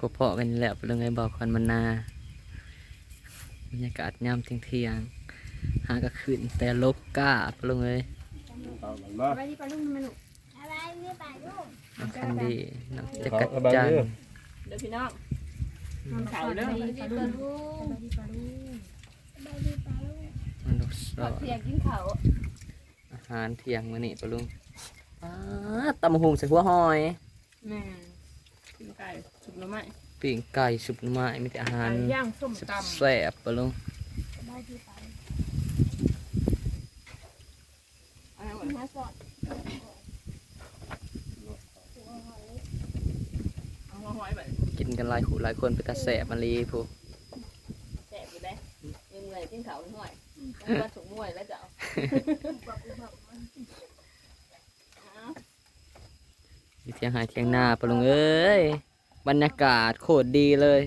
พบเพาะกันนี่แหล้วเรื่องไงบอกควันมันนาบรรยากาศยามเที่ยงเที่ยงๆหากระขืนแต่ลบกล้าปลงเลยเอามันมาไปที่ปลาลูกมันลูกอะไรไม่ไปลูกน้องคันดีน้องจักรจันทร์เดี๋ยวพี่น้องมันเขาเด้อไปที่ปลาลูกไปที่ปลาลูกไปดีไปลูกมนุษย์สอดเสียงกินเขาวอาหารเที่ยงมื้อนี้ปะลุงอ้าตำบักหุงใส่หัวหอยแม่ กินไก่สุกหน่อไม้ปิ้งไก่สุปหน่อไม้มีแต่อาหารไก่ย่างส้มตำแซ่บๆปะลุงไปดีไปอะไรวะมาสอดเอาหัวหอยไปกินกันหลายคู่หลายคนไปแต่แซ่บมาลีผู้แสบอยู่ได้ยังไงกินเขาวห่วยมาถุงมวยแล้วจะเอา อยู่ เที่ยงหายเที่ยงหน้าปะลุงเอ้ยบรรยากาศโคตรดีเลย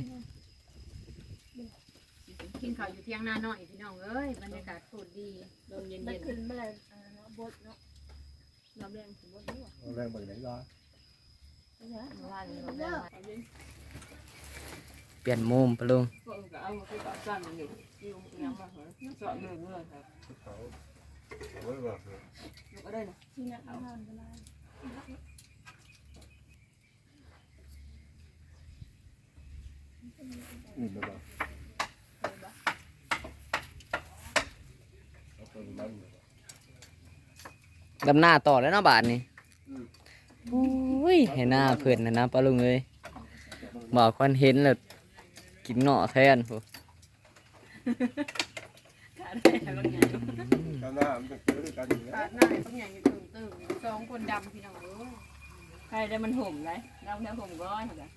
กินข้าวอยู่เที่ยงหน้าหน่อยพี่น้องเอ้ยบรรยากาศโคตรดีลมเย็นมันเย็นขึ้นมาเลยบดเนาะน้ำแดงถึงบนนี้ว่ะเอาแรงไปไหนล่ะไม่ใช่เมื่อวานนี้น้ำแดงเอาเย็นเปลี่ยนมุมปะลุงพวกก็เอามาคือกับสั้นอยู่อยู่ยังมาเหรอสอนเลยเมื่อครับเขาเอาไว้ว่าลูกก็ได้นะ นั่นเอาห้ามกันเลยอืมบ่เอาตัวนั้นดำหน้าต่อแล้วเนาะบาทนี่โอ้ยให้หน้าเพื่อนนะนะปะลุงเอ้ยบอกควันเห็นแล้วกินเงาะแทนผู้ขาดได้บางอย่างข้างหน้ามันจะเกิดด้วยกันอยู่แล้วปาดหน้าต้องอย่างอยู่ตึงตึงสองคนดำพี่น้องเอ้ยใครได้มันห่มไรเราแค่ห่มก้อนเหรอ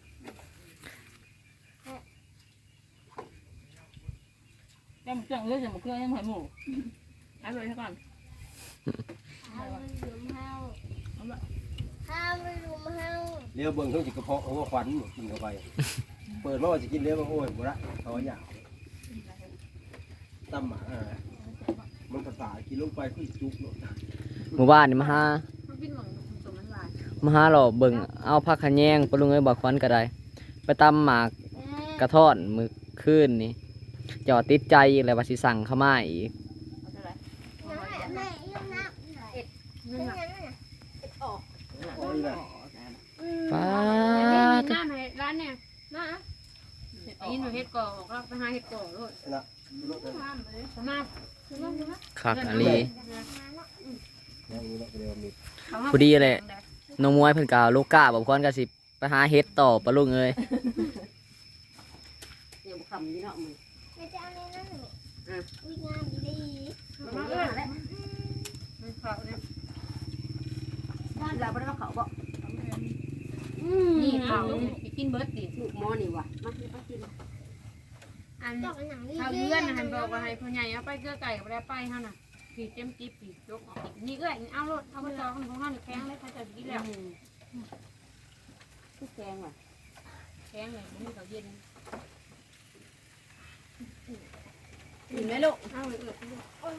ยังเครื่องเลือดจะมาเครื่องยังหอยหมูเอาเลยซะก่อนห้ามมันลุมเฮาห้ามมันลุมเฮาเลี้ยวเบิ่งเท่าจิกระเพาะหัวควันกินเข้าไป เปิดมาว่าจะกินเลี้ยวมันโอ้ยบ่ละเขาอยากตั้มหมาอะมันภาษากินลงไปคือจุกเนาะหมู่บ้านนี่มาหาเขากินหวังสมมันหวานมาหาหล่อเบิ่งเอาผักขะแยงปะลุงเอ้ยบอกควันก็ได้ ไปตำหมากกระท่อนมือคืนนี่ จอดติดใจอีกแล้วว่าสิสั่งเข้ามาอีกเอาเท่าไหร่แม่ยังนับเอ็ดนี่เป็นค่ะยังไงน่ะโอ้ยน่ะป้าอันดนี้มีหน้าไหนร้านเนี่ยนะนี่หนูเฮ็ดก่อออกแล้วไปหาเฮ็ดก่อเลยน่ะรถนั่นห้ามเลยสมาคือว่าคือว่าคักอันนี้ยังมีรถเดียวมีพอดีเลยน้องมวยเพิ่นกล่าวลูกก้าบอกควันก็สิไปหาเฮ็ดต่อปะลุงเอ้ยเดี๋ยวคำยี่เนาะมึง ไม่จะเอาในนั้น นี่วิ่งานดีมาเอ้ยแหละมันเขาเนี่ยบ้านเราไม่ได้เขาบอกนี่เขาไปกินเบิร์ดดิลูกมอนี่วะมากินมากินอันเขาเลื่อนนะหันบอกว่าให้พ่อใหญ่เอาไปเกลือไก่กับได้ไปฮะน่ะปีเต็มจีปียกออกอีกนี่เอ้ยเอารถเอาไปจองของห้องแข็งเลยเขาจะกินแล้วทุกแกงว่ะแข็งเลยนี่เขาเย็น กินไหมลูกเอาเลยเออโอ้ย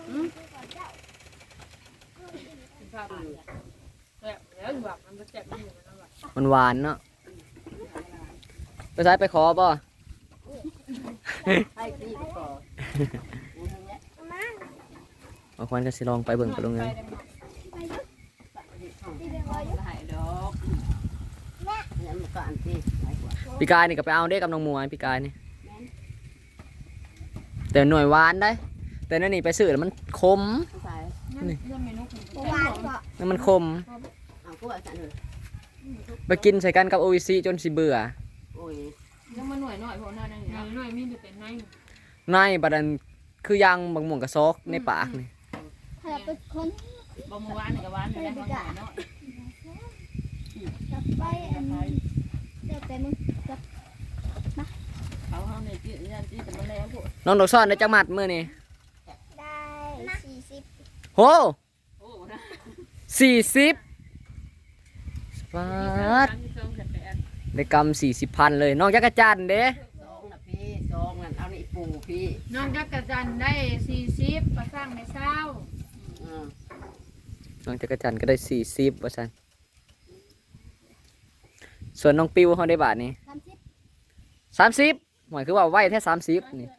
กินข้าวไปแล้วแล้วอยู่แบบมันจะเจ็บมันอยู่มันแบบมันหวานเนาะไปซ้ายไปขอป่ะให้ตีก็ต่อมาบอกควันก็สิลองไปเบิ่งปะลุงเอ้ยหายดอกเนี่ยมันก็อันที่หายกว่าพี่กายนี่ก็ไปเอาเด้กับน้องมวยพี่กายนี่ แต่หน่วยหวานได้ แต่นั่นนี่ไปซื้อแล้วมันคมใส่เรื่องเมนูของหวานบ่แล้วมันคม เอาก็ว่าสั่นเลยไปกินใส่กันกับโอวิซีจนสิเบื่อโอ้ยยังมาหน่วยหน่อยพวกนั้นนี่หน่อยหน่อยมีอยู่แต่ในในบัดนั้นคือยางบางหม่วงกระซอกในปากนี่เธอเป็นคนบ่มือวานกับวานนี่บางหน่อยเนาะ กลับไปอันเดี๋ยวแต่มึง เขาเขาเนี่ยจี้ยันจี้แต่มาแล้วพวกน้องดอกซ่อนได้จักหมัดมื้อนี่ได้สี่สิบโหโอ้นะสี่สิบฟาดที่สองแต่แปดได้กำสี่สิบพันเลยน้องจักรจันทร์เด้ซองนะพี่ซองนั่นเอานี่ปูพี่น้องจักรจันได้สี่สิบประสร้างในเช้าอืมน้องจักรจันทร์ก็ได้สี่สิบว่าซั่นส่วนน้องปิวเขาได้บาทนี่สามสิบสามสิบ หมายคือว่าไหวแค่สามสิบนี่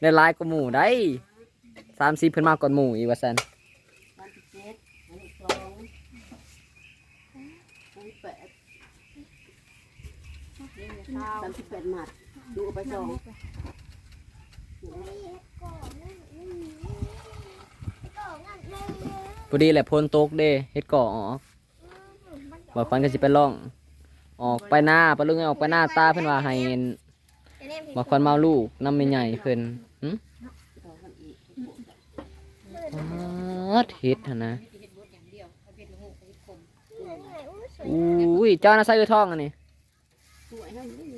ได้หลายกว่าหมู่ได้สามสิบเพิ่นมากกว่าหมู่อีกว่าซั่นวันที่เจ็ดวันที่สองวันที่แปดสามสิบแปดหมัดดูเอาไปสองก่อนนั่นอืมก่อนนั่นเลยพอดีแหละพ้นตกเด้เฮ็ดก่อออกบอกฟันก็สิไปล่อง ออกไปหน้าปะลุงให้ออกไปหน้าตาเพิ่นว่าให้บอกฟันมาเอาลูกนำแม่ใหญ่เพิ่นหึอ๋อเฮ็ดหั่นนะอุ้ยเจ้าน่ะใส่เอื้อทองอันนี้สวยให้นี่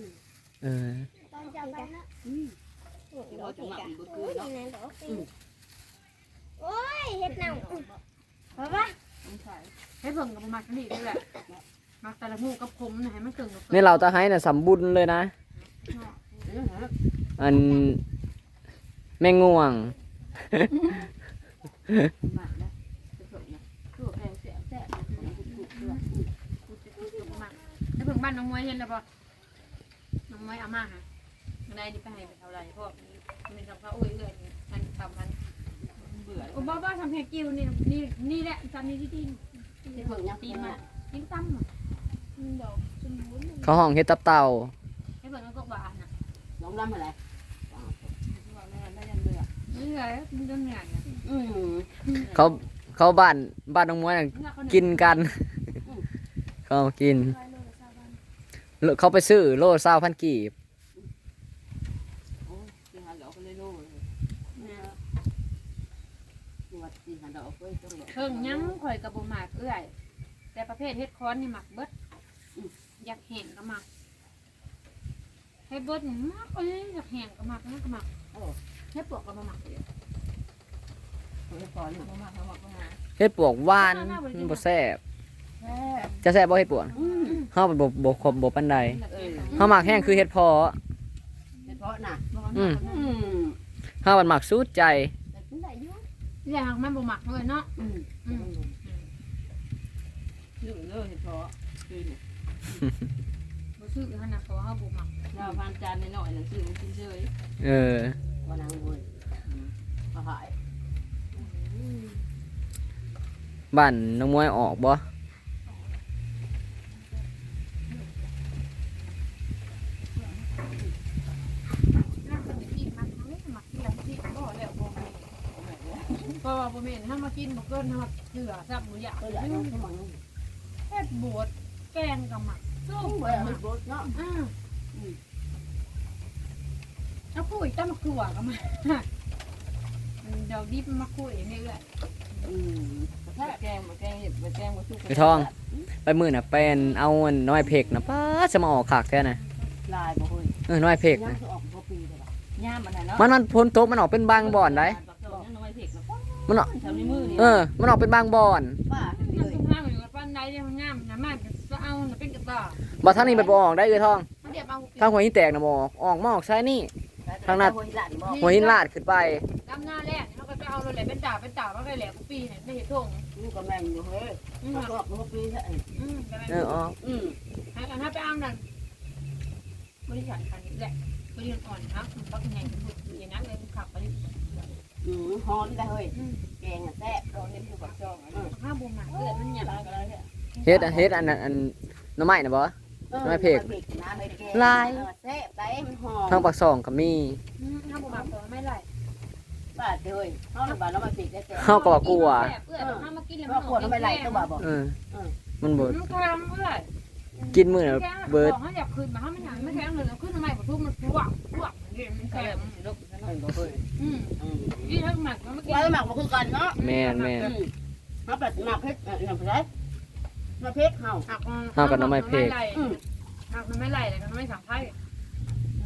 เออตอนจำกันนะเดี๋ยวจะหมักอีกบ่คือเนาะโอ้ยเห็ดหนังเพราะว่าให้เบิ่งกับมักนี่นี่แหละ มักแต่ละงูกับผมนะให้มันเกิงกับนี่เราจะให้น่ะสำบุญเลยนะ อันแม่ง่วงหมักนะจะสวยนะคือแพงแสบแสบให้เบิ่งบ้านน้องมวยเห็นแล้วป่ะน้องมวยอาม่าฮะได้ดิไปให้ไปเท่าไหร่พวกมีคำว่าอุ้ยเอื้อยมันทำมันเบื่อโอ้บ้าบ้าทำแฮกิ้วนี่นี่นี่แหละจำนี่ที่ดินที่เพิ่งยังตีตีมามากินตั้มอะ ดอกสมบูรณ์เขาห้องเฮ็ดตับเต่าให้เบิ่งแล้วก็บานอะน้องรำอะไรได้ยังเบื่อนี่เลยมันจะเหนื่อยอะอืมเขาเขาบ้านบ้านน้องมวยน่ะกินกัน เขากินเขาไปซื้อโลเศร้าพันกีบโอ้ตีหันดอกก็เลยโล่เลยนี่ว่าตีหันดอกก็ต้องแบบเพิ่งยังข่อยกับบุหมากเอื้อย แต่ประเภทเฮ็ดค้อนนี่หมักเบิด อยากแห้งก็หมักให้เบิดนี่หมักเอ้ยอยากแห้งก็หมักนั่นก็หมักให้ปลวกก็มาหมักเลยเฮ้ยก่อนเนี่ยมาเขาบอกว่าเฮ็ดปวกหวานมันบ่แซ่บแค่จะแซ่บบ่เฮ็ดปวกอืมเฮาบ่บ่ครบบ่ปานใดเออเฮามักแห้งคือเฮ็ดพอ เฉพาะน่ะอืม อืมเฮามันมักสูดใจ แต่คุณได้ยุ่งอยากมันบ่หมักเลยเนาะอืมอืมยุ่งเยอะเฉพาะคือ บ่ซื้อขนาดเขาว่าเฮาบ่หมักเราพันจานน้อยๆนั่นซื้อมันกินเฉยเออว่านางบุญก็หายบ้านน้องมวยออกบ่น่าจะมีที่มักไม่หมักที่ละที่บ่แล้วบ่มีก็บ่แม่นถ้ามากินบ่เกินเฮาเสือซับบ่อยากก็อยากน้องสมองเฮ็ดบวช แกงก็หมักส้มเบื่ก็อหมัมันกบดเนาะอ่าเอาคุยตั้งมะขั่วก็มามันดอกดิบมะคุยนี่แหละอืมถ้าแกงมาแกงเห็ดมาแกงมาสุกไปทอง ไปมื้อน่ะเป็นเอาอันน้อยเพกนะป้าดจะมาออกคักแท้น่ะลายบ่เฮ้ยเออน้อยเพกย่านะมคือออกบ่ปีเลยล่ะย่ามมันน่ะเนาะมันมันพ้นตกมันออกเป็นบางบ่อนได้น้อยเพกแล้วมันออกแถวในมือนี่เออ มันออกเป็นบางบ่อนป้ามันตุ้งห้างอยู่กับปั้นได้ยังงามนะมันก็ เอาน่ะเป็นกระต่ายบ่ทางนี้มันบ่ออกได้เอ้ยทองมันเดี๋ยวเอาทางหัวหินแตกน่ะบ่ออกออกมาออกซ้ายนี่ ทางนั้น หัวหินลาดขึ้นไปดำหน้าแรกเขาก็จะเอาเลยเป็นจ่าเป็นจ่าว่าไงแหละกูปีเนี่ยไม่เห็นทงลูกกำลังอยู่เฮ้ยอืมก็ออกบ่ปีซะอืมแต่เออออกอืมให้กันถ้าไปเอานั่นบริษัทคันนี้แหละบริษัทอ่อนครับมันก็เป็นไงมันถูกอย่างนั้นเลยขับไปอืมฮอนได้เฮ้ยแกงอะแซ่บเราเล่นอยู่กับจองอะห้าบุมหนักเลือดมันหยาบลายก็ได้เนี่ย เฮ็ดอะเฮ็ดอันนั้นอันหน้ำไม้น่ะบ่น้อยเพกน้ำไม่แกงลายแซ่บได้มันหอมทางปากซองก็มีห้าบุมหนักตัวไม่ไหลบาดเลยเขาระบาดแล้วมาปิดได้แต่เฮาก็ว่ากลัวเพื่อนห้ามากินแล้วว่าปวดแล้วไม่ไหลตัวบ่าบอกเออมันบ่มันคลำเพื่อนกินมื้อน่ะเบิดเขาอยากคืนมาเขาไม่อยากไม่แข็งเลยขึ้นทำไมผมทุบมันพวกพวกนี่มันก็แข็เลยงมันลุกนั่นก็เฮ้ยอืมอืมนี่ทั้งหมักมันไม่กินว่าหมักมาคือกันเนาะแม่นแม่นอืมเขาแบบหมักเพชรเออหมักเพชร หมักเพชรเฮาหักเท่ากับน้ำไม้เพกหักมันไม่ไหลแต่มันไม่สังไพ่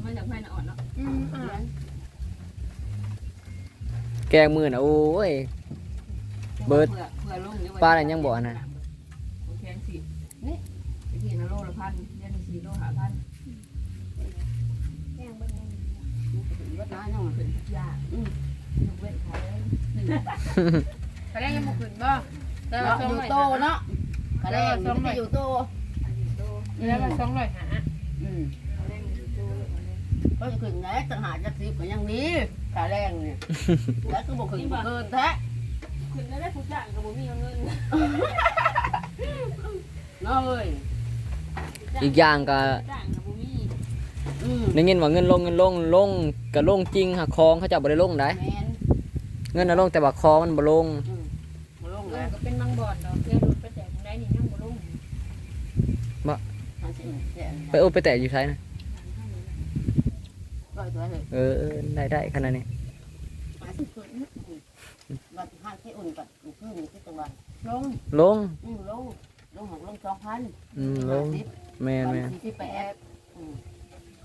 มันอยากให้อ่อนเนาะอืมอ่าแกงมื้อน่ะโอ้ย เบิดเผื่อเผื่อลงปลาอะไรยังบ่อันน่ะโอเคสินี่ไอ้ที่นะโลละพันเดือนสี่โลหาพันแกงเป็นยังวัดน้ายังเป็นยาอืมยกเว้นขายแต่แรกยังบ่ขึ้นบ่แต่เนาะว่าสองอยู่ร้อยโตเนาะ กระแรงอยู่ที่อยู่โตแล้วว่าสองร้อยหาออืมเล่นดูเลยก็จะขึ้นแง่ต่างหากจะสิบก็ยังนี้ขาแรงเนี่ยแล้วก็บอกขึ้นบ่เกินแท้ขึ้นได้ผู้จ้างกับบ่มีเงินเนาะเอ้ยอีกอย่างก็จ้างกับบ่มีอืมได้ยินว่าเงินลงเงินลงลงก็ลงจริงหากคองเขาเจ้าบ่ได้ลงได้แมนเงินน่ะลงแต่ว่าคอมันบ่ลง อืมบ่ลง ล แล้ว งก็เป็นบางบ่อนดอกเรือหลุดไปแต่ทางใดนี่ยังบ่ลง ทางสิแย่ ไปโอ้ไปแตะอยู่ไสนะร้อยตัวเลยเออเออได้ได้ขนาดนี้มาสิขึ้นบัดห้าที่อุ่นกับขึ้นที่จังหวัดลงลงอืมลงลงหกลงสองพันอืมลงแม่นแม่นที่แปดอืม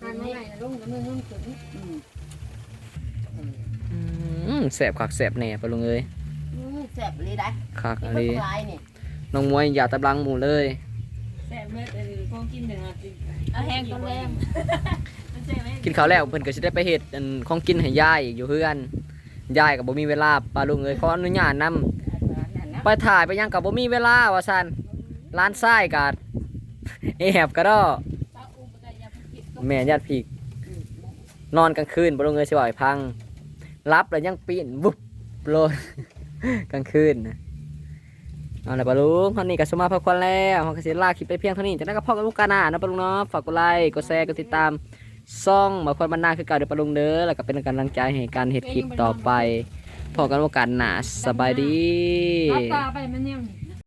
ทางไหนลงก็มือเงินขึ้นอืมอืมแสบคักแสบแหน่ปะลุงเอ้ยอืมแซ่บเลยได้คักนี่อะเพิ่ไรงลายนี่น้องมวยอย่าตะบลังหมู่เลยแซ่บเมื่อแต่ ของกินหนึ่งอะสิเอาแห้งก็แรงมันใช่ไหมกินข้าวแล้วเพิ่นก็สิได้ไปเฮ็ดอันของกินให้ยายอีกอยู่เฮือนยายก็บ่มีเวลาปะลุงเอ้ยขออนุญาตนํไปถ่ายไปยังก็บ่มีเวลาว่าซั่นร้านทรายก็แอบก็ดอปลาอูปกายาพิษแม่ญาติพี่นอนกลางคืนบ่ลงเงยสิบ่ให้พังรับแล้วยังปีนวุบโลดกลางคืนนะ เอาละปะลุงท่านี้ก็สมาพักผ่อนแล้วเฮาก็สิลาคลิปไปเพียงเท่านี้จากนั้นก็พ่อกับลูกกาหน้านะปะลุงเนาะฝากกดไลค์กดแชร์กดติดตามซ่องมาคนบรรณาคือเก่าเด้อปะลุงเด้อแล้วก็เป็นกำลังใจให้การเห็ดคลิปต่อไปพอกันโอกาสหนาสบายดีรับตาไปมันยังนี่